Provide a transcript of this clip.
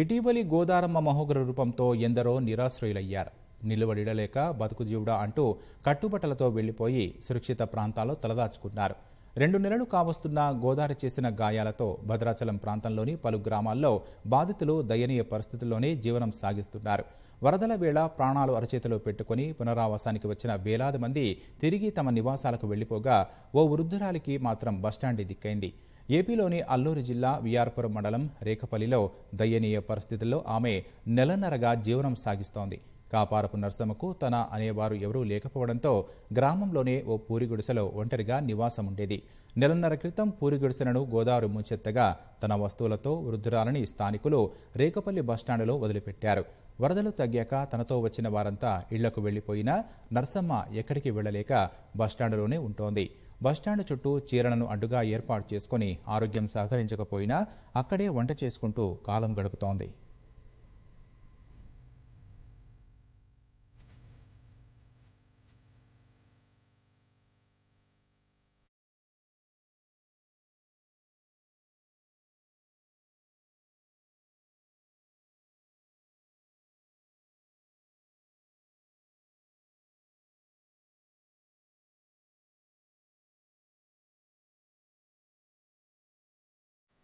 ఇటీవలి గోదారమ్మ మహోగ్ర రూపంతో ఎందరో నిరాశ్రయులయ్యారు. నిలువడిడలేక బతుకు జీవుడా అంటూ కట్టుబట్టలతో వెళ్ళిపోయి సురక్షిత ప్రాంతాల్లో తలదాచుకున్నారు. రెండు నెలలు కావస్తున్న గోదావరి చేసిన గాయాలతో భద్రాచలం ప్రాంతంలోని పలు గ్రామాల్లో బాధితులు దయనీయ పరిస్థితుల్లోనే జీవనం సాగిస్తున్నారు. వరదల వేళ ప్రాణాలు అరచేతిలో పెట్టుకుని పునరావాసానికి వచ్చిన వేలాది మంది తిరిగి తమ నివాసాలకు వెళ్ళిపోగా ఓ వృద్ధురాలికి మాత్రం బస్టాండ్ దిక్కైంది. ఏపీలోని అల్లూరు జిల్లా విఆర్పురం మండలం రేఖపల్లిలో దయనీయ పరిస్థితుల్లో ఆమె నెలన్నరగా జీవనం సాగిస్తోంది. కాపారపు నర్సమ్మకు తన అనేవారు ఎవరూ లేకపోవడంతో గ్రామంలోనే ఓ పూరి గుడిసెలో ఒంటరిగా నివాసం ఉండేది నెలన్నర క్రితం పూరి గుడిసెలను గోదావరి ముంచెత్తగా తన వస్తువులతో వృద్ధురాలని స్థానికులు రేకపల్లి బస్టాండ్లో వదిలిపెట్టారు. వరదలు తగ్గాక తనతో వచ్చిన వారంతా ఇళ్ళకు వెళ్ళిపోయినా నర్సమ్మ ఎక్కడికి వెళ్ళలేక బస్టాండులోనే ఉంటోంది. బస్టాండ్ చుట్టూ చీరలను అడ్డుగా ఏర్పాటు చేసుకుని ఆరోగ్యం సహకరించకపోయినా అక్కడే వంట చేసుకుంటూ కాలం గడుపుతోంది.